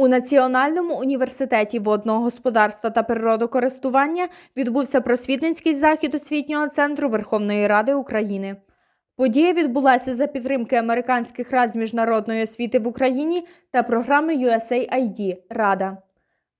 У Національному університеті водного господарства та природокористування відбувся просвітницький захід освітнього центру Верховної Ради України. Подія відбулася за підтримки американських рад з міжнародної освіти в Україні та програми USAID Рада.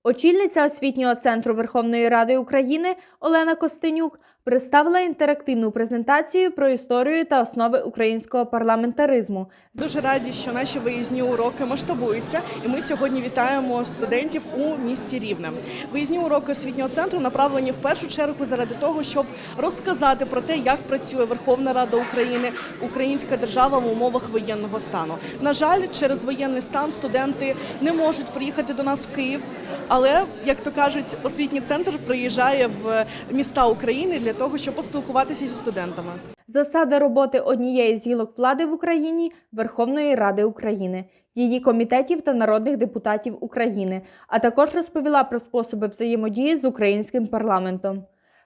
Очільниця освітнього центру Верховної Ради України Олена Костенюк представила інтерактивну презентацію про історію та основи українського парламентаризму Дуже раді, що наші виїзні уроки масштабуються, і ми сьогодні вітаємо студентів у місті Рівне. Виїзні уроки освітнього центру направлені в першу чергу заради того, щоб розказати про те, як працює Верховна Рада України, Українська держава в умовах воєнного стану. На жаль, через воєнний стан студенти не можуть приїхати до нас в Київ. Але як то кажуть, освітній центр приїжджає в міста України для того, щоб поспілкуватися зі студентами. Засади роботи однієї з гілок влади в Україні Верховної Ради України, її комітетів та народних депутатів України, а також розповіла про способи взаємодії з українським парламентом.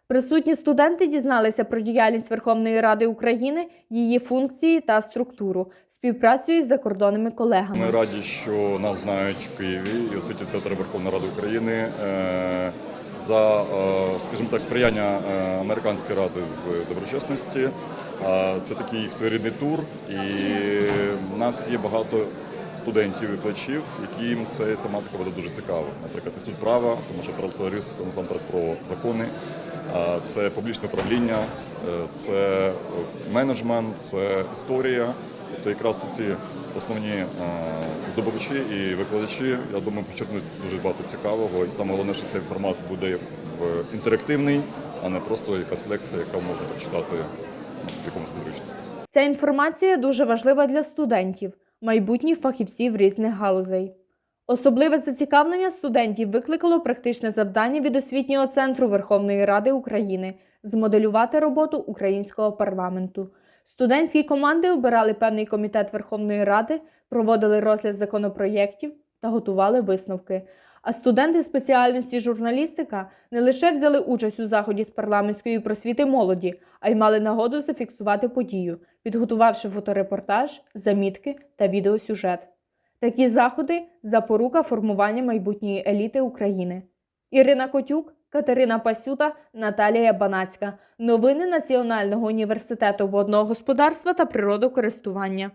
Присутні студенти дізналися про діяльність Верховної Ради України, її функції та структуру, співпрацю із закордонними колегами. Ми раді, що нас знають в Києві і освітній центр Верховної Ради України е, за, е, скажімо так, сприяння е, американської ради з доброчесності. Е, Це такий їх своєрідний тур, і в нас є багато студентів і викладачів, яким ця тематика буде дуже цікава. Наприклад, інститут права, тому що парламентаризм це насамперед про закони, це публічне управління, це менеджмент, це історія. Тобто якраз ці основні е, здобувачі і викладачі, я думаю, почерпнуть дуже багато цікавого. І саме головне, що цей формат буде інтерактивний, а не просто якась лекція, яка можна прочитати в якомусь підручнику. Ця інформація дуже важлива для студентів, майбутніх фахівців різних галузей. Особливе зацікавлення студентів викликало практичне завдання від освітнього центру Верховної Ради України змоделювати роботу українського парламенту. Студентські команди обирали певний комітет Верховної Ради, проводили розгляд законопроєктів та готували висновки. А студенти спеціальності журналістика не лише взяли участь у заході з парламентської просвіти молоді, а й мали нагоду зафіксувати подію, підготувавши фоторепортаж, замітки та відеосюжет. Такі заходи запорука формування майбутньої еліти України. Ірина Котюк, Катерина Пасюта, Наталія Банацька. Новини Національного університету водного господарства та природокористування.